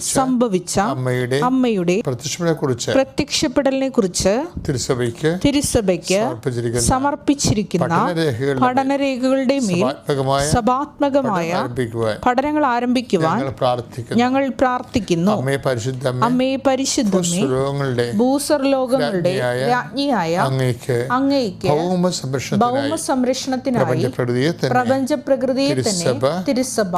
സംഭവിച്ച അമ്മയുടെ അമ്മയുടെ പ്രത്യക്ഷങ്ങളെ കുറിച്ച് പ്രത്യക്ഷപ്പെടലിനെ കുറിച്ച് തിരുസഭയ്ക്ക് തിരുസഭയ്ക്ക് സമർപ്പിച്ചിരിക്കുന്ന പഠനരേഖകളുടെ മേൽ സഭാത്മകമായ പഠനങ്ങൾ ആരംഭിക്കുവാൻ ഞങ്ങൾ പ്രാർത്ഥിക്കുന്നു. അമ്മയെ അമ്മേ പരിശുദ്ധ പരിശുദ്ധമേ രോഗങ്ങളുടെ ഭൂസർലോകങ്ങളുടെ രാജ്ഞിയായ അങ്ങേക്ക് അങ്ങേക്ക് ഭൗമ സംരക്ഷണത്തിനായി പ്രപഞ്ച പ്രകൃതിയെ തന്നെ തിരുസഭ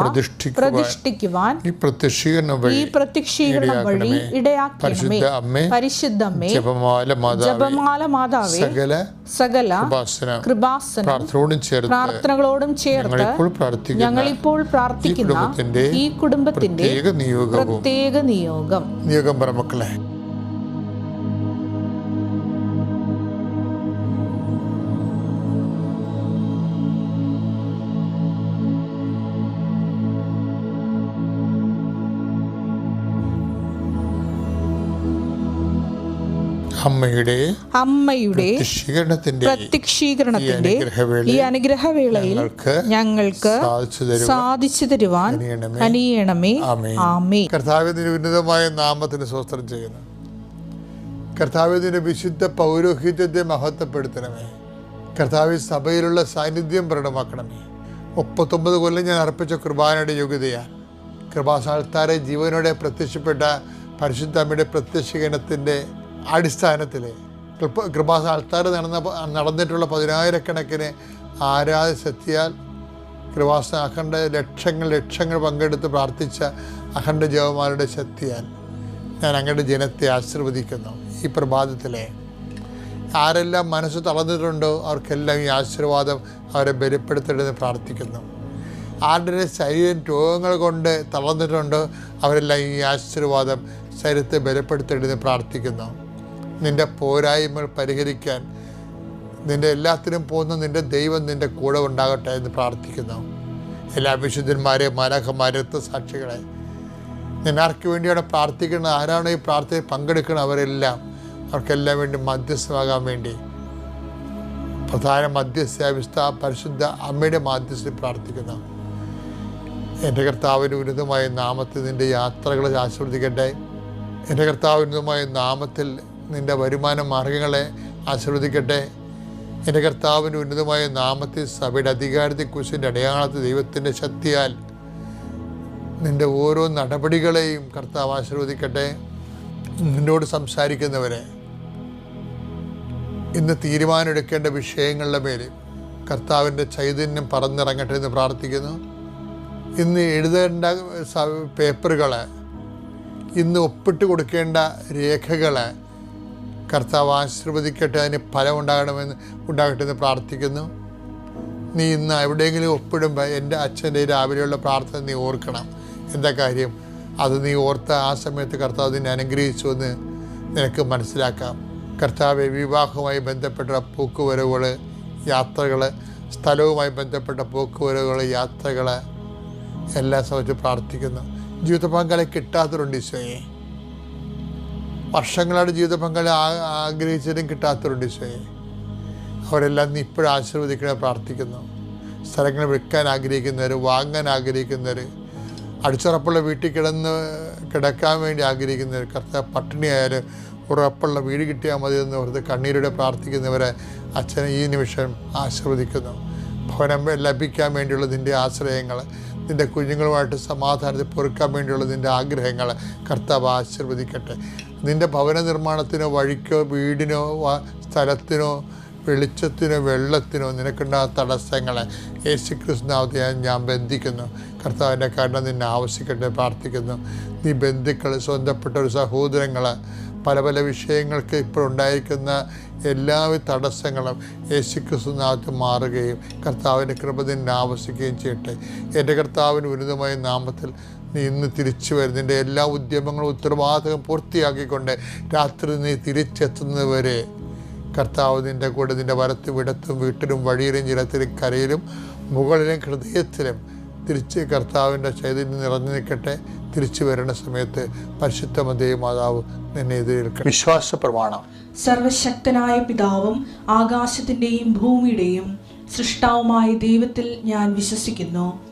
പ്രതിഷ്ഠിക്കുവാൻ ഈ പ്രത്യക്ഷീകരണം ഈ വഴി പ്രത്യക്ഷീകരണം വഴി ഇടയാക്കണമേ പരിശുദ്ധമേ പരിശുദ്ധമ്മേ ജപമാല ജപമാല മാതാവേ സകല സകല കൃപാസനം പ്രാർത്ഥനകളോടും ചേർത്ത് ഞങ്ങളിപ്പോൾ പ്രാർത്ഥിക്കുന്ന ഈ കുടുംബത്തിന്റെ പ്രത്യേക നിയോഗം. നിയോഗം പറ മക്കളെ അമ്മയുടെ അമ്മയുടെ പ്രത്യക്ഷീകരണത്തിന്റെ ഈ അനുഗ്രഹവേളയിൽ ഞങ്ങൾക്ക് സാധിച്ചു തരും സാധിച്ചു തരുവാൻ അനിയണമേ. ആമേ കർത്താവിന്റെ ഉന്നതമായ നാമത്തിന് സ്വസ്ത്രം ചെയ്യുന്നു. കർത്താവിന്റെ വിശുദ്ധ പൗരോഹിത്യത്തെ മഹത്വപ്പെടുത്തണമേ. കർത്താവ് സഭയിലുള്ള സാന്നിധ്യം പ്രകടമാക്കണമേ. മുപ്പത്തൊമ്പത് കൊല്ലം ഞാൻ അർപ്പിച്ച കുർബാനയുടെ യോഗ്യതയാൽ കൃപാസാൽത്താരെ ജീവനോടെ പ്രത്യക്ഷപ്പെട്ട പരിശുദ്ധ അമ്മയുടെ പ്രത്യക്ഷീകരണത്തിന്റെ അടിസ്ഥാനത്തിൽ കൃപ കൃപാസ ആൾത്താർ നടന്ന നടന്നിട്ടുള്ള പതിനായിരക്കണക്കിന് ആരാധ സത്യാൽ അഖണ്ഡ ലക്ഷങ്ങൾ ലക്ഷങ്ങൾ പങ്കെടുത്ത് പ്രാർത്ഥിച്ച അഖണ്ഡ ജവമാരുടെ ശക്തിയാൽ ഞാൻ അങ്ങയുടെ ജനത്തെ ആശീർവദിക്കുന്നു. ഈ പ്രഭാതത്തിലെ ആരെല്ലാം മനസ്സ് തളർന്നിട്ടുണ്ടോ അവർക്കെല്ലാം ഈ ആശീർവാദം അവരെ ബലപ്പെടുത്തണമെന്ന് പ്രാർത്ഥിക്കുന്നു. ആരുടെ ശരീരം രോഗങ്ങൾ കൊണ്ട് തളർന്നിട്ടുണ്ടോ അവരെല്ലാം ഈ ആശീർവാദം ശരീരത്തെ ബലപ്പെടുത്തണമെന്ന് പ്രാർത്ഥിക്കുന്നു. നിന്റെ പോരായ്മകൾ പരിഹരിക്കാൻ നിന്റെ എല്ലാത്തിനും പോകുന്ന നിന്റെ ദൈവം നിന്റെ കൂടെ ഉണ്ടാകട്ടെ എന്ന് പ്രാർത്ഥിക്കുന്നു. എല്ലാ വിശുദ്ധന്മാരെ മാലാഖമാരെ സാക്ഷികളെ നിന്നാർക്ക് വേണ്ടിയാണ് പ്രാർത്ഥിക്കുന്നത്? ആരാണ് ഈ പ്രാർത്ഥനയിൽ പങ്കെടുക്കുന്നത്? അവരെല്ലാം അവർക്കെല്ലാം വേണ്ടി മധ്യസ്ഥമാകാൻ വേണ്ടി. പ്രധാന മധ്യസ്ഥ വിസ്ഥ പരിശുദ്ധ അമ്മയുടെ മാധ്യസ്ഥയിൽ പ്രാർത്ഥിക്കുന്നു. എന്റെ കർത്താവിന്റെ ഉന്നതമായ നാമത്തിൽ നിന്റെ യാത്രകളെ ആസ്വദിക്കട്ടെ എന്റെ ഉന്നതമായ നാമത്തിൽ നിന്റെ വരുമാന മാർഗങ്ങളെ ആശീർവദിക്കട്ടെ. എന്റെ കർത്താവിന്റെ ഉന്നതമായ നാമത്തിൽ സഭയുടെ അധികാരത്തെ കുശിന്റെ അടയാളത്തിൽ ദൈവത്തിന്റെ ശക്തിയാൽ നിന്റെ ഓരോ നടപടികളെയും കർത്താവ് ആശീർവദിക്കട്ടെ. നിന്നോട് സംസാരിക്കുന്നവരെ ഇന്ന് തീരുമാനമെടുക്കേണ്ട വിഷയങ്ങളുടെ പേര് കർത്താവിന്റെ ചൈതന്യം പറന്നിറങ്ങട്ടെ എന്ന് പ്രാർത്ഥിക്കുന്നു. ഇന്ന് എഴുതേണ്ട പേപ്പറുകൾ ഇന്ന് ഒപ്പിട്ട് കൊടുക്കേണ്ട രേഖകൾ കർത്താവ് ആശീർവദിക്കട്ടെ അതിന് ഫലം ഉണ്ടാകണമെന്ന് ഉണ്ടാകട്ടെ എന്ന് പ്രാർത്ഥിക്കുന്നു. നീ ഇന്ന് എവിടെയെങ്കിലും ഒപ്പിടുമ്പോൾ എന്റെ അച്ഛന്റെ രാവിലെയുള്ള പ്രാർത്ഥന നീ ഓർക്കണം. എന്താ കാര്യം? അത് നീ ഓർത്ത ആ സമയത്ത് കർത്താവ് നിന്നെ അനുഗ്രഹിച്ചു എന്ന് നിനക്ക് മനസ്സിലാക്കാം. കർത്താവ് വിവാഹവുമായി ബന്ധപ്പെട്ട പോക്കുവരവുകൾ യാത്രകൾ സ്ഥലവുമായി ബന്ധപ്പെട്ട പോക്കുവരവുകൾ യാത്രകൾ എല്ലാം സംബന്ധിച്ച് പ്രാർത്ഥിക്കുന്നു. ജീവിത പങ്കാളി കിട്ടാത്തവരുണ്ട് ഈശോയെ. വർഷങ്ങളായിട്ട് ജീവിത പങ്കാളി ആഗ്രഹിച്ചതും കിട്ടാത്തവരുണ്ട് ഈശോയെ. അവരെല്ലാം നീ ഇപ്പോഴും ആശീർവദിക്കണേ പ്രാർത്ഥിക്കുന്നു. സ്ഥലങ്ങൾ വിൽക്കാൻ ആഗ്രഹിക്കുന്നവർ വാങ്ങാൻ ആഗ്രഹിക്കുന്നവർ അടിച്ചുറപ്പുള്ള വീട്ടിൽ കിടന്ന് കിടക്കാൻ വേണ്ടി ആഗ്രഹിക്കുന്നവർ കർത്താവ് പട്ടിണിയായാലും ഉറപ്പുള്ള വീട് കിട്ടിയാൽ മതി എന്ന് ഓർത്ത് കണ്ണീരോടെ പ്രാർത്ഥിക്കുന്നവരെ അച്ഛനെ ഈ നിമിഷം ആശീർവദിക്കുന്നു. ഭവനം ലഭിക്കാൻ വേണ്ടിയുള്ള നിന്റെ ആശ്രയങ്ങൾ നിന്റെ കുഞ്ഞുങ്ങളുമായിട്ട് സമാധാനത്തിൽ പൊറുക്കാൻ വേണ്ടിയുള്ള നിന്റെ ആഗ്രഹങ്ങൾ കർത്താവ് ആശീർവദിക്കട്ടെ. നിന്റെ ഭവന നിർമ്മാണത്തിനോ വഴിക്കോ വീടിനോ സ്ഥലത്തിനോ വെളിച്ചത്തിനോ വെള്ളത്തിനോ നിനക്കുണ്ടാകുന്ന തടസ്സങ്ങളെ. യേശു കൃഷ്ണാവത്തെ ഞാൻ ബന്ധിക്കുന്നു. കർത്താവിന്റെ കാരണം നിന്നെ ആവശ്യിക്കട്ടെ പ്രാർത്ഥിക്കുന്നു. നീ ബന്ധുക്കൾ സ്വന്തപ്പെട്ട ഒരു സഹോദരങ്ങൾ പല പല വിഷയങ്ങൾക്ക് ഇപ്പോൾ ഉണ്ടായിരിക്കുന്ന എല്ലാ തടസ്സങ്ങളും യേശു ക്രിസ്തുനാഥത്ത് മാറുകയും കർത്താവിന്റെ കൃപ നിന്നെ ആവശ്യിക്കുകയും ചെയ്യട്ടെ. എന്റെ കർത്താവിന് ഉന്നതമായ നാമത്തിൽ നീ ഇന്ന് തിരിച്ചു വരുന്നതിന്റെ എല്ലാ ഉദ്യമങ്ങളും ഉത്തരവാദിത്തം പൂർത്തിയാക്കിക്കൊണ്ട് രാത്രി നീ തിരിച്ചെത്തുന്നവരെ കർത്താവ് നിന്റെ കൂടെ നിന്റെ വരത്തും വിടത്തും വീട്ടിലും വഴിയിലും ജലത്തിലും കരയിലും മുകളിലും ഹൃദയത്തിലും തിരിച്ച് കർത്താവിന്റെ ചൈതന്യം നിറഞ്ഞു നിൽക്കട്ടെ. തിരിച്ചു വരുന്ന സമയത്ത് പരിശുദ്ധ മാതാവ് നിന്നെ എതിരേൽക്കും വിശ്വാസ പ്രമാണം. സർവശക്തനായ പിതാവും ആകാശത്തിന്റെയും ഭൂമിയുടെയും സൃഷ്ടാവുമായ ദൈവത്തിൽ ഞാൻ വിശ്വസിക്കുന്നു.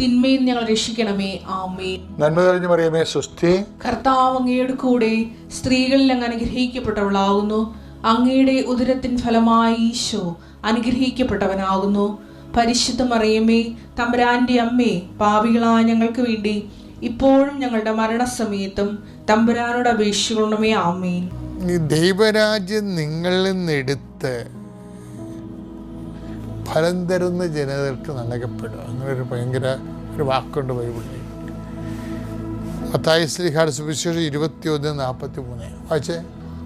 തിന്മയിൽ ഞങ്ങൾ രക്ഷിക്കണമേ. ആമേൻ. നന്മ തെളിഞ്ഞു പറയുമേ സുസ്ഥി കർത്താവ് അങ്ങയുടെ കൂടെ സ്ത്രീകളിൽ അങ്ങ് അനുഗ്രഹിക്കപ്പെട്ടവളാകുന്നു. അങ്ങയുടെ ഉദരത്തിൻ ഫലമായി ഈശോ അനുഗ്രഹിക്കപ്പെട്ടവനാകുന്നു. പരിശുദ്ധ മറിയമ്മേ തമ്പുരാന്റെ അമ്മേ പാപികളായ ഞങ്ങൾക്ക് വേണ്ടി ഇപ്പോഴും ഞങ്ങളുടെ മരണസമയത്തും തമ്പുരാനോട് അപേക്ഷിക്കണമേ. ആമേൻ. ദൈവരാജ്യം നിങ്ങളിൽ നിന്നെടുത്ത് ഫലം തരുന്ന ജനതകൾക്ക് നൽകപ്പെടുക. അങ്ങനൊരു ഭയങ്കര ഒരു വാക്കുണ്ട് ബൈബിളിൽ മത്തായി ശ്രീഹാട് സുവിശേഷം ഇരുപത്തി ഒന്ന് നാൽപ്പത്തി മൂന്ന് വായിച്ചേ?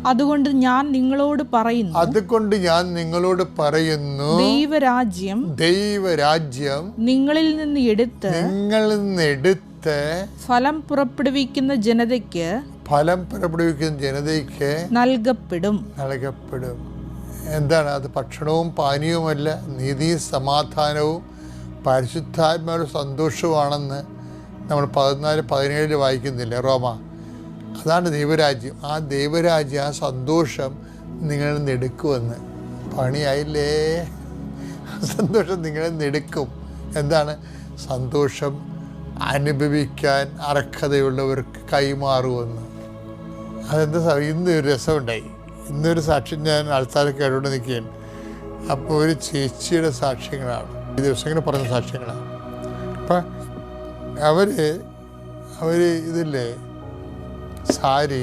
അതുകൊണ്ട് ഞാൻ നിങ്ങളോട് പറയുന്നു അതുകൊണ്ട് ഞാൻ നിങ്ങളോട് പറയുന്നു ദൈവരാജ്യം ദൈവരാജ്യം നിങ്ങളിൽ നിന്ന് എടുത്ത് നിങ്ങളിൽ നിന്ന് എടുത്ത് ഫലം പുറപ്പെടുവിക്കുന്ന ജനതയ്ക്ക് ഫലം പുറപ്പെടുവിക്കുന്ന ജനതയ്ക്ക് നൽകപ്പെടും. നൽകപ്പെടും. എന്താണ്? അത് ഭക്ഷണവും പാനീയവുമല്ല. നീതിയും സമാധാനവും പരിശുദ്ധാത്മാവും സന്തോഷവുമാണെന്ന് നമ്മൾ പതിനാല് പതിനേഴിൽ വായിക്കുന്നില്ല? റോമ. അതാണ് ദൈവരാജ്യം. ആ ദൈവരാജ്യം ആ സന്തോഷം നിങ്ങളിൽ നിന്ന് എടുക്കുമെന്ന്. പണിയായില്ലേ? സന്തോഷം നിങ്ങളിൽ നിന്ന് എടുക്കും. എന്താണ്? സന്തോഷം അനുഭവിക്കാൻ അർഹതയുള്ളവർക്ക് കൈമാറുമെന്ന്. അതെന്താ ഇന്ന് ഒരു രസമുണ്ടായി. ഇന്നൊരു സാക്ഷ്യം ഞാൻ ആൾക്കാരെ കേട്ടോണ്ട് നിൽക്കുകയാണ് അപ്പോൾ ഒരു ചേച്ചിയുടെ സാക്ഷ്യങ്ങളാണ്. ഈ ദിവസം ദിവസങ്ങൾ പറഞ്ഞ സാക്ഷ്യങ്ങളാണ്. അപ്പം അവർ അവർ ഇതില്ലേ? സാരി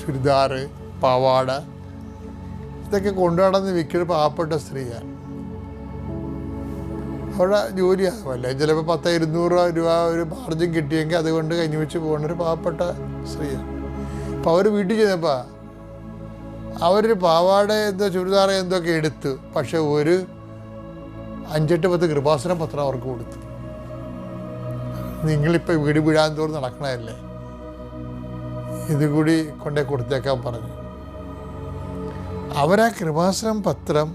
ചുരിദാർ പാവാട ഇതൊക്കെ കൊണ്ടുനടന്ന് വിൽക്കുന്ന പാവപ്പെട്ട സ്ത്രീയാണ്. അവിടെ ജോലിയാകുമല്ല ചിലപ്പോൾ പത്ത് ഇരുന്നൂറ് രൂപ ഒരു മാർജിൻ കിട്ടിയെങ്കിൽ അതുകൊണ്ട് കഞ്ഞി വെച്ച് പോകുന്ന ഒരു പാവപ്പെട്ട സ്ത്രീയാണ്. അപ്പോൾ അവർ വീട്ടിൽ ചെന്നപ്പോൾ അവരൊരു പാവാട എന്തോ ചുരിദാർ എന്തൊക്കെ എടുത്തു പക്ഷെ ഒരു അഞ്ചെട്ട് പത്ത് കൃപാസന പത്രം അവർക്ക് കൊടുത്തു. നിങ്ങളിപ്പോൾ വീട് വീഴാൻ തോറും നടക്കണമല്ലേ ഇതുകൂടി കൊണ്ടേ കൊടുത്തേക്കാൻ പറഞ്ഞു. അവരാ കൃപാസനം പത്രം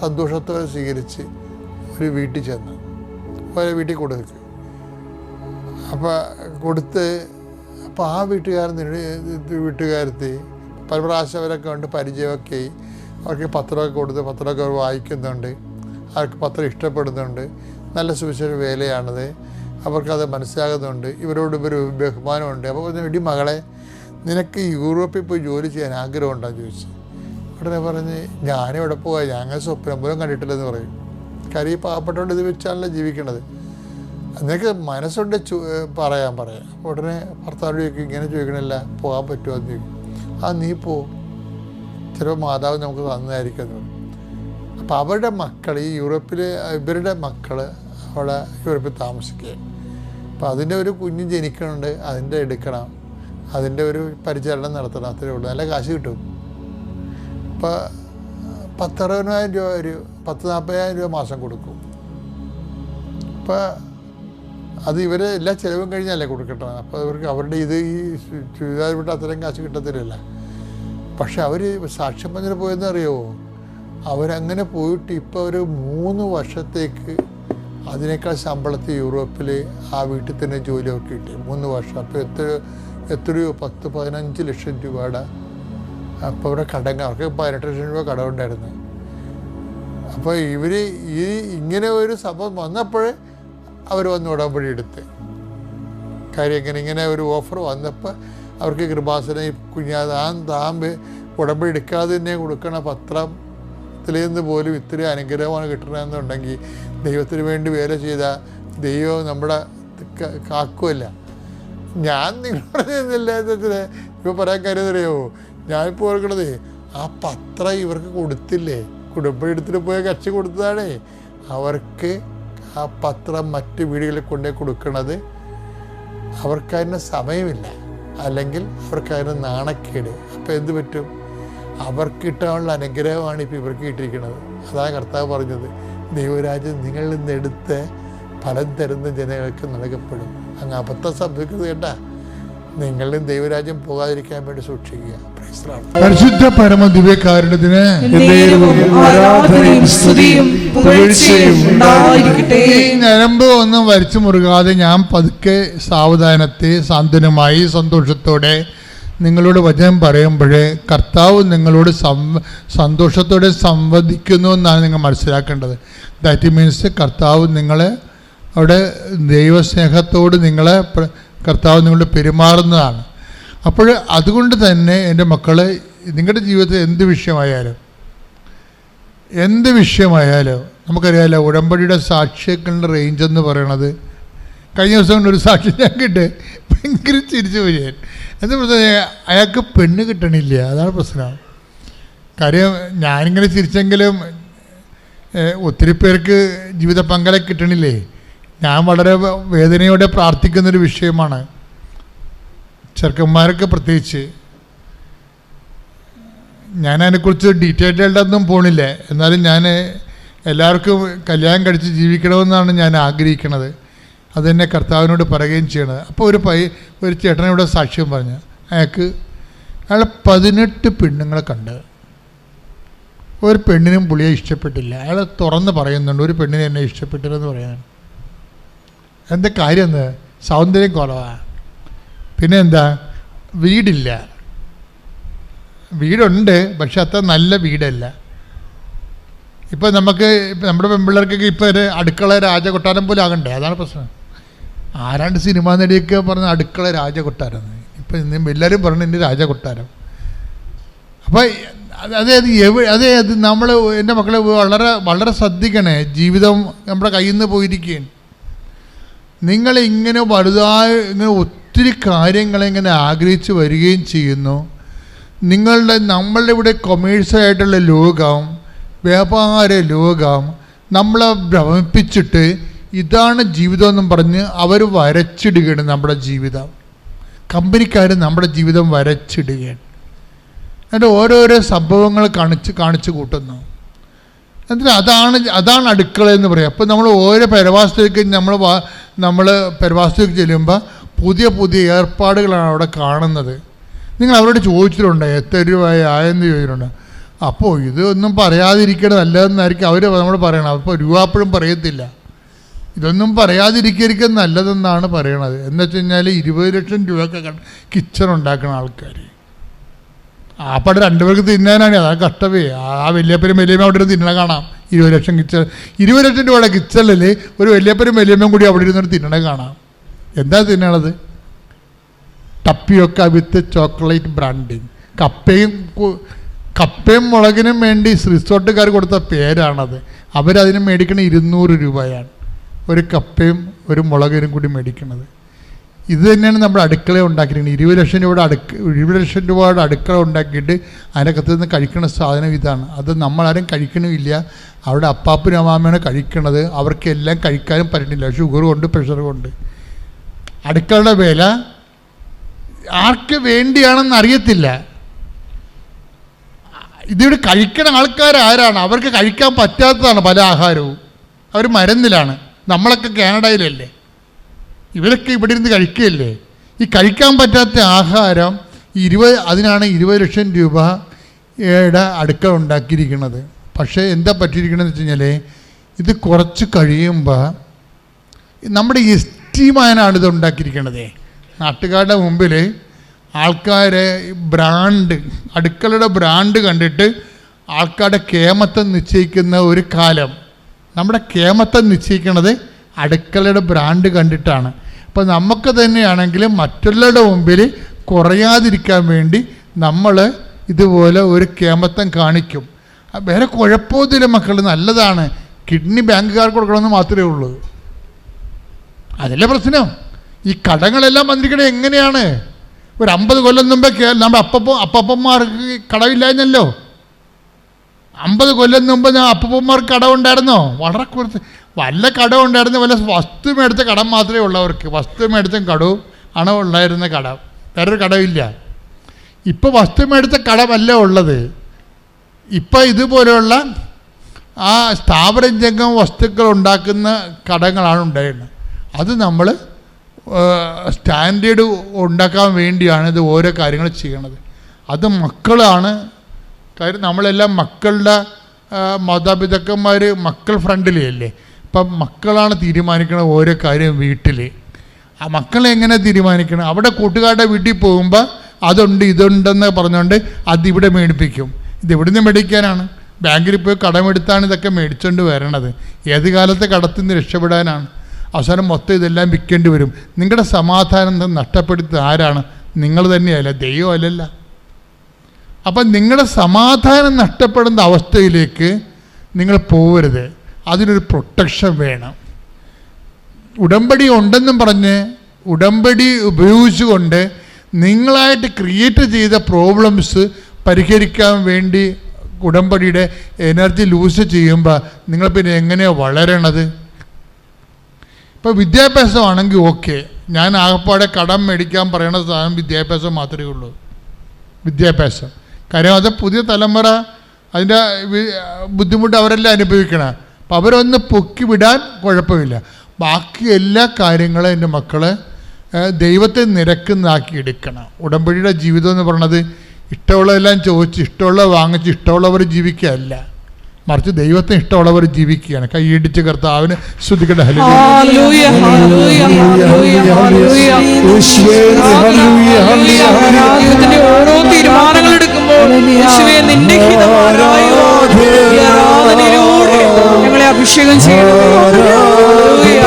സന്തോഷത്തോടെ സ്വീകരിച്ച് ഒരു വീട്ടിൽ ചെന്ന് ഒരു വീട്ടിൽ കൊടുക്കും. അപ്പോൾ കൊടുത്ത് അപ്പോൾ ആ വീട്ടുകാരൻ വീട്ടുകാരത്തി പല പ്രാവശ്യം അവരൊക്കെ ഉണ്ട് പരിചയമൊക്കെ. അവർക്ക് പത്രമൊക്കെ കൊടുത്ത് പത്രമൊക്കെ അവർ വായിക്കുന്നുണ്ട്. അവർക്ക് പത്രം ഇഷ്ടപ്പെടുന്നുണ്ട്. നല്ല സുവിശേഷ വേലയാണത്. അവർക്കത് മനസ്സിലാകുന്നുണ്ട്. ഇവരോട് ഒരു ബഹുമാനമുണ്ട്. അപ്പോൾ ഇടി മകളെ നിനക്ക് യൂറോപ്പിൽ പോയി ജോലി ചെയ്യാൻ ആഗ്രഹമുണ്ടോ? ചോദിച്ചു. ഉടനെ പറഞ്ഞ് ഞാനിവിടെ പോകാം ഞങ്ങൾ സ്വപ്നം പോലും കണ്ടിട്ടില്ലെന്ന് പറയും. കാര്യം ഈ പാവപ്പെട്ടോണ്ട് ഇത് വെച്ചാണല്ലോ ജീവിക്കണത്. നിനക്ക് മനസ്സുണ്ട് പറയാൻ പറയാം ഉടനെ ഭർത്താവ് ചോദിക്കും ഇങ്ങനെ ചോദിക്കണില്ല പോകാൻ പറ്റുമോ? എന്ന് ചോദിക്കും. ആ നീ പോ. ചിലപ്പോൾ മാതാവ് നമുക്ക് തന്നതായിരിക്കും അപ്പം അവരുടെ മക്കൾ ഈ യൂറോപ്പിൽ ഇവരുടെ മക്കൾ അവിടെ യൂറോപ്പിൽ താമസിക്കുകയാണ് അപ്പോൾ അതിന്റെ ഒരു കുഞ്ഞ് ജനിക്കണുണ്ട് അതിന്റെ എടുക്കണം. അതിന്റെ ഒരു പരിചരണം നടത്തണം അത്രേ ഉള്ളൂ. നല്ല കാശ് കിട്ടും. ഇപ്പോൾ പത്തറുപതിനായിരം രൂപ ഒരു പത്ത് നാൽപ്പതിനായിരം രൂപ മാസം കൊടുക്കും. ഇപ്പോൾ അത് ഇവരെ എല്ലാ ചിലവും കഴിഞ്ഞാലേ കൊടുക്കട്ടെ? അപ്പോൾ അവർക്ക് അവരുടെ ഇത് ഈ ചുരിദാർ വിട്ട് അത്രയും കാശ് കിട്ടത്തില്ലല്ല. പക്ഷെ അവർ സാക്ഷ്യം പറഞ്ഞിട്ട് പോയെന്ന് അറിയുമോ അവരങ്ങനെ പോയിട്ട് ഇപ്പോൾ ഒരു മൂന്ന് വർഷത്തേക്ക് അതിനേക്കാൾ ശമ്പളത്തിൽ യൂറോപ്പിൽ ആ വീട്ടിൽ തന്നെ ജോലി അവർക്ക് കിട്ടി. മൂന്ന് വർഷം. അപ്പോൾ എത്ര എത്രയോ പത്ത് പതിനഞ്ച് ലക്ഷം രൂപയുടെ അപ്പോൾ അവരുടെ കടങ്ങ അവർക്ക് പതിനെട്ട് ലക്ഷം രൂപ കടമുണ്ടായിരുന്നു അപ്പോൾ ഇവർ ഈ ഇങ്ങനെ ഒരു സംഭവം വന്നപ്പോഴേ അവർ വന്ന് ഉടമ്പടി എടുത്ത്. കാര്യം ഇങ്ങനെ ഇങ്ങനെ ഒരു ഓഫർ വന്നപ്പോൾ അവർക്ക് കൃപാസന ഈ കുഞ്ഞാ താൻ താൻ ഉടമ്പടി എടുക്കാതെ തന്നെ കൊടുക്കണ പത്രത്തിൽ നിന്ന് പോലും ഇത്രയും അനുഗ്രഹമാണ് കിട്ടണമെന്നുണ്ടെങ്കിൽ ദൈവത്തിന് വേണ്ടി വേല ചെയ്ത ദൈവം നമ്മുടെ കാക്കുമല്ല. ഞാൻ നിങ്ങൾ പറഞ്ഞില്ല ഇപ്പോൾ പറയാൻ കാര്യം അറിയാമോ ഞാനിപ്പോൾ ഓർക്കണത് ആ പത്രം ഇവർക്ക് കൊടുത്തില്ലേ? കുടുംബം എടുത്തിട്ട് പോയ കച്ച കൊടുത്തതാണേ. അവർക്ക് ആ പത്രം മറ്റ് വീടുകളിൽ കൊണ്ടു കൊടുക്കുന്നത് അവർക്കതിന് സമയമില്ല. അല്ലെങ്കിൽ അവർക്കതിന് നാണക്കേട്. അപ്പോൾ എന്ത് പറ്റും? അവർക്ക് കിട്ടാനുള്ള അനുഗ്രഹമാണ് ഇപ്പോൾ ഇവർക്ക് കിട്ടിയിരിക്കുന്നത്. അതാണ് കർത്താവ് പറഞ്ഞത്. ദൈവരാജ്യം നിങ്ങളിൽ നിന്ന് എടുത്ത് ഫലം തരുന്ന ജനങ്ങൾക്ക് നൽകപ്പെടും. അങ്ങ് അബദ്ധം സംഭവിക്കുന്നത് കേട്ടാ. നിങ്ങളിലും ദൈവരാജ്യം പോകാതിരിക്കാൻ വേണ്ടി സൂക്ഷിക്കുക. പരിശുദ്ധ പരമ ദിവ്യകാരുണ്യത്തിന് ഈ ഞരമ്പ് ഒന്നും വരച്ചു മുറുകാതെ ഞാൻ പതുക്കെ സാവധാനത്തെ സാന്ത്വനമായി സന്തോഷത്തോടെ നിങ്ങളോട് വചനം പറയുമ്പോഴേ കർത്താവ് നിങ്ങളോട് സം സന്തോഷത്തോടെ സംവദിക്കുന്നു എന്നാണ് നിങ്ങൾ മനസ്സിലാക്കേണ്ടത്. ദാറ്റ് മീൻസ് കർത്താവ് നിങ്ങളെ അവിടെ ദൈവസ്നേഹത്തോട് നിങ്ങളെ കർത്താവ് നിങ്ങളുടെ പെരുമാറുന്നതാണ്. അപ്പോൾ അതുകൊണ്ട് തന്നെ എന്റെ മക്കൾ നിങ്ങളുടെ ജീവിതത്തിൽ എന്ത് വിഷയമായാലും എന്ത് വിഷയമായാലും നമുക്കറിയാമല്ലോ ഉടമ്പടിയുടെ സാക്ഷികളുടെ റേഞ്ച് എന്ന് പറയണത്. കഴിഞ്ഞ ദിവസം കൊണ്ട് ഒരു സാക്ഷി ഞാൻ കിട്ടെ ഭയങ്കര ചിരിച്ചു പോയി ഞാൻ. എന്താ പ്രശ്നം? അയാൾക്ക് പെണ്ണ് കിട്ടണില്ല. അതാണ് പ്രശ്നം. കാര്യം ഞാനിങ്ങനെ ചിരിച്ചെങ്കിലും ഒത്തിരി പേർക്ക് ജീവിത പങ്കാളെ കിട്ടണില്ലേ? ഞാൻ വളരെ വേദനയോടെ പ്രാർത്ഥിക്കുന്നൊരു വിഷയമാണ്. ചെറുക്കന്മാരൊക്കെ പ്രത്യേകിച്ച് ഞാൻ അതിനെക്കുറിച്ച് ഡീറ്റെയിൽഡ് ഒന്നും പോണില്ല. എന്നാലും ഞാൻ എല്ലാവർക്കും കല്യാണം കഴിച്ച് ജീവിക്കണമെന്നാണ് ഞാൻ ആഗ്രഹിക്കുന്നത് അത് തന്നെ കർത്താവിനോട് പറയുകയും ചെയ്യണത്. അപ്പോൾ ഒരു പൈ ഒരു ചേട്ടനോട് സാക്ഷ്യം പറഞ്ഞു. അയാൾക്ക് അയാൾ പതിനെട്ട് പെണ്ണുങ്ങളെ കണ്ട്. ഒരു പെണ്ണിനും പുള്ളിയെ ഇഷ്ടപ്പെട്ടില്ല. അയാൾ തുറന്ന് പറയുന്നുണ്ട് ഒരു പെണ്ണിനെ എന്നെ ഇഷ്ടപ്പെട്ടില്ലെന്ന് പറയുന്നുണ്ട്. എന്താ കാര്യം എന്ന് സൗന്ദര്യം കുറവാണ് പിന്നെ എന്താ വീടില്ല. വീടുണ്ട് പക്ഷെ അത്ര നല്ല വീടല്ല. ഇപ്പം നമുക്ക് നമ്മുടെ പെൺപിള്ളേർക്കൊക്കെ ഇപ്പോൾ ഒരു അടുക്കള രാജകൊട്ടാരം പോലെ ആകണ്ടേ? അതാണ് പ്രശ്നം. ആരാണ്ട് സിനിമ നടിയൊക്കെ പറഞ്ഞ അടുക്കള രാജകൊട്ടാരം ഇപ്പം ഇന്ന് എല്ലാവരും പറഞ്ഞു എന്റെ രാജകൊട്ടാരം. അപ്പോൾ അതായത് എവ അതെ അത് നമ്മൾ എന്റെ മക്കളെ വളരെ വളരെ ശ്രദ്ധിക്കണേ. ജീവിതം നമ്മുടെ കയ്യിൽ നിന്ന് പോയിരിക്കുകയാണ് നിങ്ങൾ ഇങ്ങനെ വലുതായ ഇങ്ങനെ ഒത്തിരി കാര്യങ്ങളിങ്ങനെ ആഗ്രഹിച്ച് വരികയും ചെയ്യുന്നു. നിങ്ങളുടെ നമ്മളുടെ ഇവിടെ കൊമേഴ്സ്യലായിട്ടുള്ള ലോകം വ്യാപാര ലോകം നമ്മളെ ഭ്രമിപ്പിച്ചിട്ട് ഇതാണ് ജീവിതം എന്നും പറഞ്ഞ് അവർ വരച്ചിടുകയാണ് നമ്മുടെ ജീവിതം. കമ്പനിക്കാർ നമ്മുടെ ജീവിതം വരച്ചിടുകയാണ്. എന്നിട്ട് ഓരോരോ സംഭവങ്ങൾ കാണിച്ച് കാണിച്ചു കൂട്ടുന്നു. എന്നിട്ട് അതാണ് അതാണ് അടുക്കള എന്ന് പറയുക അപ്പോൾ നമ്മൾ ഓരോ പരവാസത്തിലേക്ക് നമ്മൾ നമ്മൾ പെരുവാസ്തുക്ക് ചെല്ലുമ്പോൾ പുതിയ പുതിയ ഏർപ്പാടുകളാണ് അവിടെ കാണുന്നത്. നിങ്ങൾ അവരോട് ചോദിച്ചിട്ടുണ്ട് എത്ര രൂപയായി ആയെന്ന് ചോദിച്ചിട്ടുണ്ട്. അപ്പോൾ ഇതൊന്നും പറയാതിരിക്കണം നല്ലതെന്നായിരിക്കും അവർ നമ്മൾ പറയണം അപ്പോൾ രൂപ അപ്പോഴും പറയത്തില്ല. ഇതൊന്നും പറയാതിരിക്കരുത് നല്ലതെന്നാണ് പറയണത്. എന്ന് വെച്ച് കഴിഞ്ഞാൽ ഇരുപത് ലക്ഷം രൂപയൊക്കെ കിച്ചൺ ഉണ്ടാക്കുന്ന ആൾക്കാർ ആ പടം രണ്ടുപേർക്ക് തിന്നാനാണ് അതാണ് കഷ്ടമേ ആ വലിയപ്പനും വലിയമ്മ അവിടെ തിന്നണ കാണാം. ഇരുപത് ലക്ഷം കിച്ചൺ ഇരുപത് ലക്ഷം രൂപയുടെ കിച്ചണിൽ ഒരു വലിയപ്പനും വലിയമ്മയും കൂടി അവിടെ ഇരുന്നൊരു തിന്നണ കാണാം. എന്താ തിന്നണത്? ടപ്പിയൊക്കെ വിത്ത് ചോക്ലേറ്റ് ബ്രാൻഡിങ്. കപ്പയും കപ്പയും മുളകിനും വേണ്ടി റിസോർട്ടുകാർ കൊടുത്ത പേരാണത്. അവരതിന് മേടിക്കണ ഇരുന്നൂറ് രൂപയാണ്. ഒരു കപ്പയും ഒരു മുളകിനും കൂടി മേടിക്കണത്. ഇത് തന്നെയാണ് നമ്മൾ അടുക്കള ഉണ്ടാക്കിയിരിക്കുന്നത്. ഇരുപത് ലക്ഷം രൂപയുടെ അടുക്ക ഇരുപത് ലക്ഷം രൂപയുടെ അടുക്കള ഉണ്ടാക്കിയിട്ട് അതിനകത്ത് നിന്ന് കഴിക്കുന്ന സാധനം ഇതാണ്. അത് നമ്മളാരും കഴിക്കണമില്ല. അവിടെ അപ്പാപ്പനും അമ്മാമ്മയാണ് കഴിക്കണത്. അവർക്കെല്ലാം കഴിക്കാനും പറ്റണില്ല. ഷുഗർ കൊണ്ട് പ്രഷർ കൊണ്ട്. അടുക്കളയുടെ വില ആർക്ക് വേണ്ടിയാണെന്ന് അറിയത്തില്ല. ഇതിവിടെ കഴിക്കണ ആൾക്കാർ ആരാണ്? അവർക്ക് കഴിക്കാൻ പറ്റാത്തതാണ് പല ആഹാരവും. അവർ മരുന്നിലാണ്. നമ്മളൊക്കെ കാനഡയിലല്ലേ? ഇവരൊക്കെ ഇവിടെ ഇരുന്ന് കഴിക്കുകയല്ലേ? ഈ കഴിക്കാൻ പറ്റാത്ത ആഹാരം ഇരുപത് അതിനാണ് ഇരുപത് ലക്ഷം രൂപയുടെ അടുക്കൾ ഉണ്ടാക്കിയിരിക്കുന്നത്. പക്ഷേ എന്താ പറ്റിയിരിക്കണമെന്ന് വെച്ച് കഴിഞ്ഞാൽ ഇത് കുറച്ച് കഴിയുമ്പോൾ നമ്മുടെ എസ്റ്റീമാനാണ് ഇത് ഉണ്ടാക്കിയിരിക്കണത്. നാട്ടുകാരുടെ മുമ്പിൽ ആൾക്കാരെ ബ്രാൻഡ് അടുക്കളയുടെ ബ്രാൻഡ് കണ്ടിട്ട് ആൾക്കാരുടെ കേമത്തം നിശ്ചയിക്കുന്ന ഒരു കാലം. നമ്മുടെ കേമത്തം നിശ്ചയിക്കുന്നത് അടുക്കളയുടെ ബ്രാൻഡ് കണ്ടിട്ടാണ്. അപ്പോൾ നമുക്ക് തന്നെയാണെങ്കിലും മറ്റുള്ളവരുടെ മുമ്പിൽ കുറയാതിരിക്കാൻ വേണ്ടി നമ്മൾ ഇതുപോലെ ഒരു കേമത്തം കാണിക്കും. വേറെ കുഴപ്പമൊന്നുമില്ല മക്കൾ നല്ലതാണ്. കിഡ്നി ബാങ്കുകാർക്ക് കൊടുക്കണമെന്ന് മാത്രമേ ഉള്ളൂ. അതല്ലേ പ്രശ്നം? ഈ കടങ്ങളെല്ലാം വന്നിരിക്കണത് എങ്ങനെയാണ്? ഒരു അമ്പത് കൊല്ലം മുമ്പേ നമ്മുടെ അപ്പപ്പ അപ്പപ്പന്മാർക്ക് കടമില്ലായിരുന്നല്ലോ അമ്പത് കൊല്ലം മുമ്പ് ഞാൻ അപ്പൂപ്പന്മാർക്ക് കടം ഉണ്ടായിരുന്നോ? വളരെ കുറച്ച്. വല്ല കട ഉണ്ടായിരുന്നു വല്ല വസ്തു മേടിച്ച കടം മാത്രമേ ഉള്ളവർക്ക്. വസ്തു മേടിച്ച കടവും ആണ് ഉണ്ടായിരുന്ന കടം. വേറൊരു കടമില്ല ഇപ്പോൾ വസ്തു മേടിച്ച കടമല്ല ഉള്ളത്. ഇപ്പം ഇതുപോലെയുള്ള ആ സ്ഥാപനജംഗം വസ്തുക്കൾ ഉണ്ടാക്കുന്ന കടങ്ങളാണ് ഉണ്ടായിരുന്നത്. അത് നമ്മൾ സ്റ്റാൻഡേർഡ് ഉണ്ടാക്കാൻ വേണ്ടിയാണ് ഇത് ഓരോ കാര്യങ്ങൾ ചെയ്യണത് അത് മക്കളാണ് കാര്യം നമ്മളെല്ലാം മക്കളുടെ മാതാപിതാക്കന്മാർ മക്കൾ ഫ്രണ്ടിലല്ലേ? അപ്പം മക്കളാണ് തീരുമാനിക്കുന്നത് ഓരോ കാര്യം വീട്ടിൽ ആ മക്കളെ എങ്ങനെ തീരുമാനിക്കണം? അവിടെ കൂട്ടുകാരുടെ വീട്ടിൽ പോകുമ്പോൾ അതുണ്ട് ഇതുണ്ടെന്ന് പറഞ്ഞുകൊണ്ട് അതിവിടെ മേടിപ്പിക്കും. ഇത് എവിടുന്ന് മേടിക്കാനാണ്? ബാങ്കിൽ പോയി കടമെടുത്താണ് ഇതൊക്കെ മേടിച്ചുകൊണ്ട് വരണത്. ഏത് കാലത്തെ കടത്തിൽ നിന്ന് രക്ഷപ്പെടാനാണ്? അവസാനം മൊത്തം ഇതെല്ലാം വിൽക്കേണ്ടി വരും. നിങ്ങളുടെ സമാധാനം നഷ്ടപ്പെടുത്തുന്നത് ആരാണ്? നിങ്ങൾ തന്നെയല്ല ദൈവം അല്ലല്ല അപ്പം നിങ്ങളുടെ സമാധാനം നഷ്ടപ്പെടുന്ന അവസ്ഥയിലേക്ക് നിങ്ങൾ പോകരുത് അതിനൊരു പ്രൊട്ടക്ഷൻ വേണം. ഉടമ്പടി ഉണ്ടെന്നും പറഞ്ഞ് ഉടമ്പടി ഉപയോഗിച്ചുകൊണ്ട് നിങ്ങളായിട്ട് ക്രിയേറ്റ് ചെയ്ത പ്രോബ്ലംസ് പരിഹരിക്കാൻ വേണ്ടി ഉടമ്പടിയുടെ എനർജി ലൂസ് ചെയ്യുമ്പോൾ നിങ്ങൾ പിന്നെ എങ്ങനെയാണ് വളരണത്? ഇപ്പോൾ വിദ്യാഭ്യാസമാണെങ്കിൽ ഓക്കെ ഞാൻ ആകപ്പാടെ കടം മേടിക്കാൻ പറയുന്ന സാധനം വിദ്യാഭ്യാസം മാത്രമേ ഉള്ളൂ. വിദ്യാഭ്യാസം. കാര്യം അത് പുതിയ തലമുറ അതിന്റെ ബുദ്ധിമുട്ട് അവരെല്ലാം അനുഭവിക്കണം. അപ്പം അവരൊന്ന് പൊക്കി വിടാൻ കുഴപ്പമില്ല. ബാക്കി എല്ലാ കാര്യങ്ങളും എന്റെ മക്കൾ ദൈവത്തെ നിരക്കുന്നതാക്കി എടുക്കണം ഉടമ്പടിയുടെ ജീവിതം എന്ന് പറയണത് ഇഷ്ടമുള്ളതെല്ലാം ചോദിച്ച് ഇഷ്ടമുള്ള വാങ്ങിച്ച് ഇഷ്ടമുള്ളവർ ജീവിക്കുകയല്ല. മറിച്ച് ദൈവത്തിന് ഇഷ്ടമുള്ളവർ ജീവിക്കുകയാണ്. കൈയിടിച്ച് കർത്താവിന് ശ്രുതിക്കട്ടെ ഓരോ തീരുമാനങ്ങൾ നിന്റെ ആരാധനയിലൂടെ ഞങ്ങളെ അഭിഷേകം ചെയ്യണം ഹല്ലേലൂയ.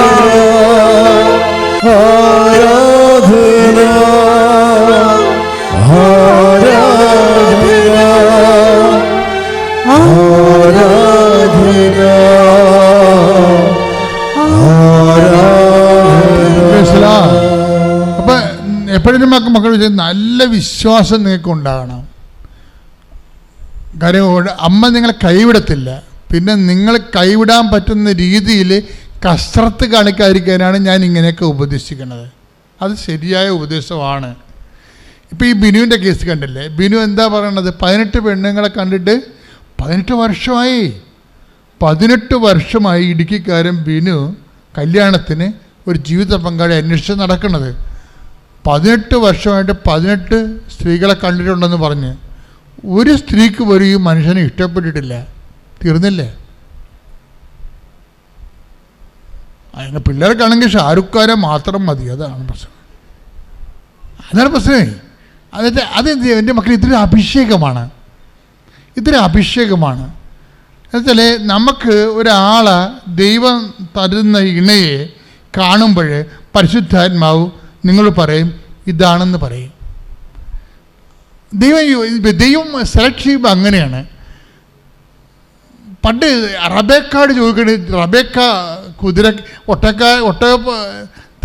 മനസ്സിലാ? അപ്പൊ എപ്പോഴും മക്കൾ നല്ല വിശ്വാസം നിങ്ങൾക്ക് ഉണ്ടാകണം കാര്യം അമ്മ നിങ്ങളെ കൈവിടത്തില്ല. പിന്നെ നിങ്ങൾ കൈവിടാൻ പറ്റുന്ന രീതിയിൽ കസ്രത്ത് കാണിക്കാതിരിക്കാനാണ് ഞാൻ ഇങ്ങനെയൊക്കെ ഉപദേശിക്കുന്നത്. അത് ശരിയായ ഉപദേശമാണ്. ഇപ്പോൾ ഈ ബിനുവിന്റെ കേസ് കണ്ടില്ലേ? ബിനു എന്താ പറയണത്? പതിനെട്ട് പെണ്ണുങ്ങളെ കണ്ടിട്ട് പതിനെട്ട് വർഷമായി. പതിനെട്ട് വർഷമായി ഇടുക്കിക്കാരൻ ബിനു കല്യാണത്തിന് ഒരു ജീവിത പങ്കാളി അന്വേഷിച്ച് നടക്കുന്നത്. പതിനെട്ട് വർഷമായിട്ട് പതിനെട്ട് സ്ത്രീകളെ കണ്ടിട്ടുണ്ടെന്ന് പറഞ്ഞ്. ഒരു സ്ത്രീക്ക് ഈ മനുഷ്യനെ ഇഷ്ടപ്പെട്ടിട്ടില്ല. തീർന്നില്ലേ? അതിന് പിള്ളേർക്കാണെങ്കിൽ ഖാനെ മാത്രം മതി. അതാണ് പ്രശ്നം. അതാണ് പ്രശ്നമേ അതായത് അതെന്ത് എന്റെ മക്കൾ ഇതൊരു അഭിഷേകമാണ്. ഇതൊരു അഭിഷേകമാണ്. എന്നുവെച്ചാൽ നമുക്ക് ഒരാളെ ദൈവം തരുന്ന ഇണയെ കാണുമ്പോൾ പരിശുദ്ധാത്മാവ് നിങ്ങൾ പറയും ഇതാണെന്ന് പറയും. ദൈവം ദൈവം സെലക്ട് ചെയ്യുമ്പോൾ അങ്ങനെയാണ്. പണ്ട് റബേക്കാട് ചോദിക്കണേ റബേക്ക കുതിര ഒട്ടക്ക ഒട്ട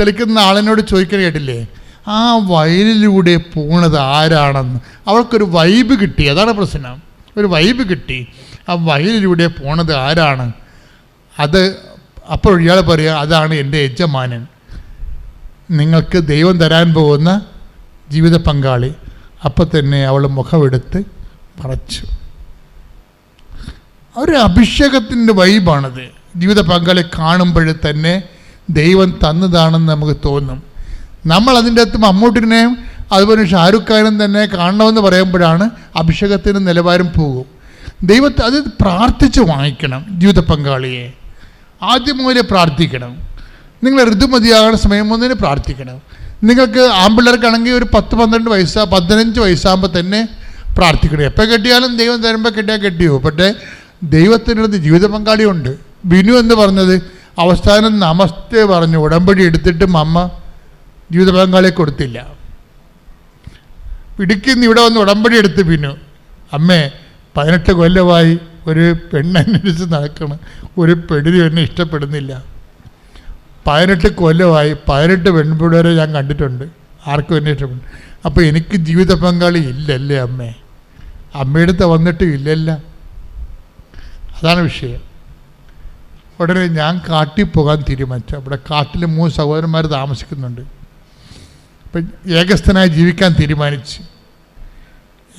തെളിക്കുന്ന ആളിനോട് ചോദിക്കണ കേട്ടില്ലേ? ആ വയലിലൂടെ പോണത് ആരാണെന്ന്. അവൾക്കൊരു വൈബ് കിട്ടി. അതാണ് പ്രശ്നം. ഒരു വൈബ് കിട്ടി. ആ വയലിലൂടെ പോണത് ആരാണ്? അത് അപ്പോൾ ഇയാൾ പറയുക അതാണ് എന്റെ യജമാനൻ. നിങ്ങൾക്ക് ദൈവം തരാൻ പോകുന്ന ജീവിത പങ്കാളി. അപ്പം തന്നെ അവൾ മുഖമെടുത്ത് മറച്ചു ഒരു അഭിഷേകത്തിന്റെ വൈബാണത്. ജീവിത പങ്കാളി കാണുമ്പോൾ തന്നെ ദൈവം തന്നതാണെന്ന് നമുക്ക് തോന്നും. നമ്മൾ അതിന്റെ അകത്ത് മമ്മൂട്ടിനെയും അതുപോലെ ഷാരൂഖ് ഖാനും തന്നെ കാണണമെന്ന് പറയുമ്പോഴാണ് അഭിഷേകത്തിന് നിലവാരം പോകും. ദൈവത്തെ അത് പ്രാർത്ഥിച്ച് വാങ്ങിക്കണം ജീവിത പങ്കാളിയെ. ആദ്യം മുതലേ പ്രാർത്ഥിക്കണം. നിങ്ങൾ ഋതുമതിയാകുന്ന സമയം ഒന്നിന് പ്രാർത്ഥിക്കണം. നിങ്ങൾക്ക് ആമ്പിള്ളേർക്കാണെങ്കിൽ ഒരു പത്ത് പന്ത്രണ്ട് വയസ്സ് പതിനഞ്ച് വയസ്സാകുമ്പോൾ തന്നെ പ്രാർത്ഥിക്കണം. എപ്പോൾ കെട്ടിയാലും ദൈവം തരുമ്പോൾ കെട്ടിയാൽ കെട്ടിയോ. പക്ഷേ ദൈവത്തിനടുത്ത് ജീവിത പങ്കാളിയുണ്ട്. ബിനു എന്ന് പറഞ്ഞത് അവസാനം നമസ്തേ പറഞ്ഞു. ഉടമ്പടി എടുത്തിട്ട് അമ്മ ജീവിത പങ്കാളിയെ കൊടുത്തില്ല. ഇടുക്കിന്ന് ഇവിടെ വന്ന് ഉടമ്പടി എടുത്ത് ബിനു. അമ്മേ പതിനെട്ട് കൊല്ലമായി ഒരു പെണ്ണന്വേഷിച്ച് നടക്കണം ഒരു പെടിരി എന്നെ ഇഷ്ടപ്പെടുന്നില്ല. പതിനെട്ട് കൊല്ലമായി പതിനെട്ട് പെൺപിള്ളേരെ ഞാൻ കണ്ടിട്ടുണ്ട്. ആർക്കും എന്നെ ഇഷ്ടപ്പെടും അപ്പോൾ എനിക്ക് ജീവിത പങ്കാളി ഇല്ലല്ലേ അമ്മേ? അമ്മയുടെ അടുത്ത് വന്നിട്ട് ഇല്ലല്ല. അതാണ് വിഷയം. ഉടനെ ഞാൻ കാട്ടിൽ പോകാൻ തീരുമാനിച്ചു. അവിടെ കാട്ടിൽ മൂന്ന് സഹോദരന്മാർ താമസിക്കുന്നുണ്ട്. അപ്പം ഏകസ്ഥനായി ജീവിക്കാൻ തീരുമാനിച്ചു.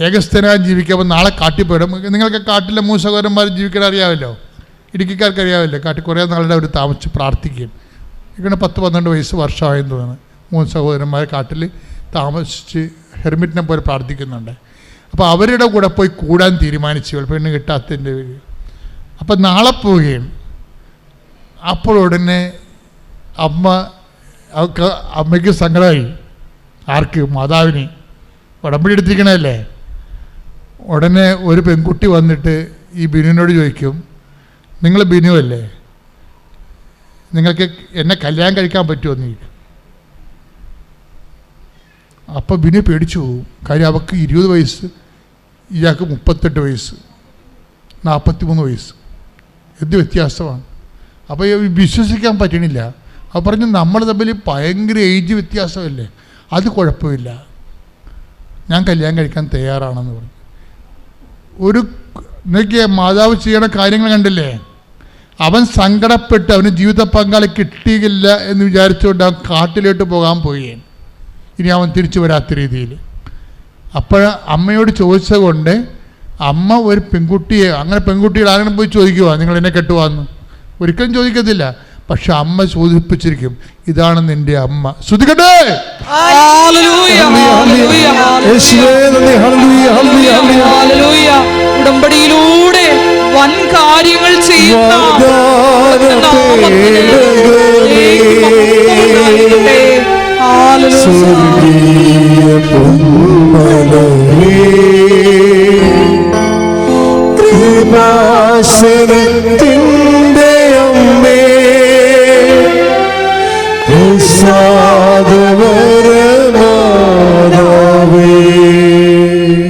ഏകസ്ഥനായി ജീവിക്കുമ്പോൾ നാളെ കാട്ടിൽ പോയിടും. നിങ്ങൾക്ക് കാട്ടിലെ മൂന്ന് സഹോദരന്മാർ ജീവിക്കാൻ അറിയാമല്ലോ? ഇടുക്കിക്കാർക്ക് അറിയാമല്ലോ? കാട്ടിൽ കുറേ നാളുടെ അവർ താമസിച്ച് പ്രാർത്ഥിക്കും ഇങ്ങനെ പത്ത് പന്ത്രണ്ട് വയസ്സ് വർഷമായെന്ന് തോന്നുന്നു. മൂന്ന് സഹോദരന്മാർ കാട്ടിൽ താമസിച്ച് ഹെർമിറ്റിനെ പോലെ പ്രാർത്ഥിക്കുന്നുണ്ട്. അപ്പോൾ അവരുടെ കൂടെ പോയി കൂടാൻ തീരുമാനിച്ചു. പെണ്ണ് കിട്ടാത്തതിന്റെ പേര് അപ്പം നാളെ പോവുകയാണ് അപ്പോൾ ഉടനെ അമ്മ അവർക്ക് അമ്മയ്ക്ക് സങ്കടമായി. ആർക്ക്? മാതാവിന്. ഉടമ്പടി എടുത്തിരിക്കണല്ലേ ഉടനെ ഒരു പെൺകുട്ടി വന്നിട്ട് ഈ ബിനുവിനോട് ചോദിക്കും നിങ്ങൾ ബിനു അല്ലേ? നിങ്ങൾക്ക് എന്നെ കല്യാണം കഴിക്കാൻ പറ്റുമോ എന്ന് അപ്പോൾ ബിനു പേടിച്ചു പോകും കാര്യം അവൾക്ക് ഇരുപത് വയസ്സ് ഇയാൾക്ക് മുപ്പത്തെട്ട് വയസ്സ് നാൽപ്പത്തി മൂന്ന് വയസ്സ്. എന്ത് വ്യത്യാസമാണ്? അപ്പോൾ വിശ്വസിക്കാൻ പറ്റണില്ല. അപ്പം പറഞ്ഞു നമ്മൾ തമ്മിൽ ഭയങ്കര ഏജ് വ്യത്യാസമല്ലേ? അത് കുഴപ്പമില്ല. ഞാൻ കല്യാണം കഴിക്കാൻ തയ്യാറാണെന്ന് പറഞ്ഞു. ഒരു നിങ്ങൾക്ക് മാതാവ് ചെയ്യണ കാര്യങ്ങൾ കണ്ടില്ലേ? അവൻ സങ്കടപ്പെട്ട് അവന് ജീവിത പങ്കാളി കിട്ടിയില്ല എന്ന് വിചാരിച്ചുകൊണ്ട് അവൻ കാട്ടിലോട്ട് പോകാൻ പോയി ഇനി അവൻ തിരിച്ചു വരാത്ത രീതിയിൽ. അപ്പോൾ അമ്മയോട് ചോദിച്ചതുകൊണ്ട് അമ്മ ഒരു പെൺകുട്ടിയെ അങ്ങനെ പെൺകുട്ടികൾ ആരെങ്കിലും പോയി ചോദിക്കുവാ? നിങ്ങൾ എന്നെ കെട്ടുവാന്ന്? ഒരിക്കലും ചോദിക്കത്തില്ല. പക്ഷെ അമ്മ ചോദിപ്പിച്ചിരിക്കും ഇതാണ് നിന്റെ അമ്മ. ശ്രുതികട്ടെ! ഹല്ലേലൂയ, ഹല്ലേലൂയ, യേശുവേ നന്ദി ഹല്ലേലൂയ ഹല്ലേലൂയ. Hallelujah hallelujah. ഉടമ്പടിയിലൂടെ വൻ കാര്യങ്ങൾ ചെയ്യുന്ന നാമത്തിന്